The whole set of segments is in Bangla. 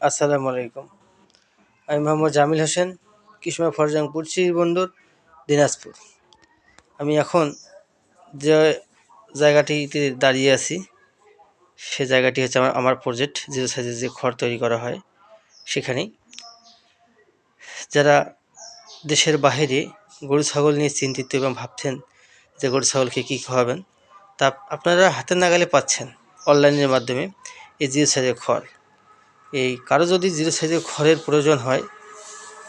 আসসালামু আলাইকুম। আমি মোহাম্মদ জামিল হোসেন, কিসমা ফরজাংপুর বন্দর দিনাজপুর। আমি এখন যে জায়গাটিতে দাঁড়িয়ে আছি, সে জায়গাটি হচ্ছে আমার আমার প্রজেক্ট জিরো সাইজের যে খড় তৈরি করা হয় সেখানেই। যারা দেশের বাইরে গরু, ছাগল নিয়ে চিন্তিত এবং ভাবছেন যে গরু, ছাগলকে কী খাওয়াবেন, তা আপনারা হাতের নাগালে পাচ্ছেন অনলাইনের মাধ্যমে এই জিরো সাইজের খড় এই কারও যদি জিরো সাইজের খড়ের প্রয়োজন হয়,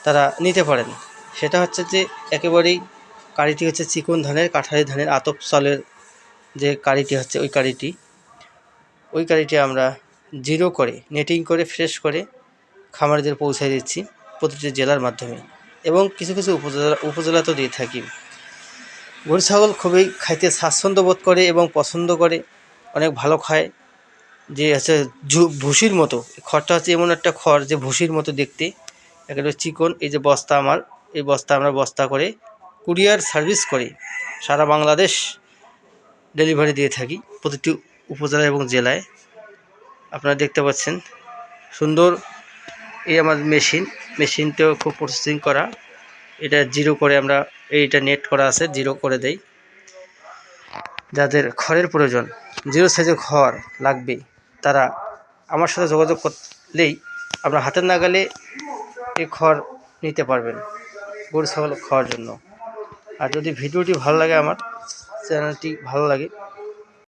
তারা নিতে পারেন। সেটা হচ্ছে যে একেবারেই কারিটি হচ্ছে চিকন ধানের, কাঠারি ধানের আতপ চালের যে কারিটি হচ্ছে ওই কারিটি। ওই কারিটি আমরা জিরো করে, নেটিং করে, ফ্রেশ করে খামারিদের পৌঁছায় দিচ্ছি প্রতিটি জেলার মাধ্যমে। এবং কিছু কিছু উপজেলা, উপজেলাতেও দিয়ে থাকি। গরু, ছাগল খুবই খাইতে স্বাচ্ছন্দ্য বোধ করে এবং পছন্দ করে, অনেক ভালো খায়। যে হচ্ছে ভুসির মতো। খড়টা হচ্ছে এমন একটা খড় যে ভুসির মতো দেখতে। একেবারে চিকন, এই যে বস্তা আমার, এই বস্তা আমরা বস্তা করে কুরিয়ার সার্ভিস করে সারা বাংলাদেশ ডেলিভারি দিয়ে থাকি প্রতিটি উপজেলা এবং জেলায়। আপনারা দেখতে পাচ্ছেন, সুন্দর এই আমার মেশিন। মেশিনটাও খুব প্রসেসিং করা। এটা জিরো করে আমরা, এইটা নেট করা আছে, জিরো করে দেই। যাদের খড়ের প্রয়োজন, জিরো সাইজের খড় লাগবে। তারা আমার সাথে যোগাযোগ করলেই আপনার হাতের নাগালে এই খড় নিতে পারবেন, গরু, ছাগল খাওয়ার জন্য। আর যদি ভিডিওটি ভালো লাগে আমার, চ্যানেলটি ভালো লাগে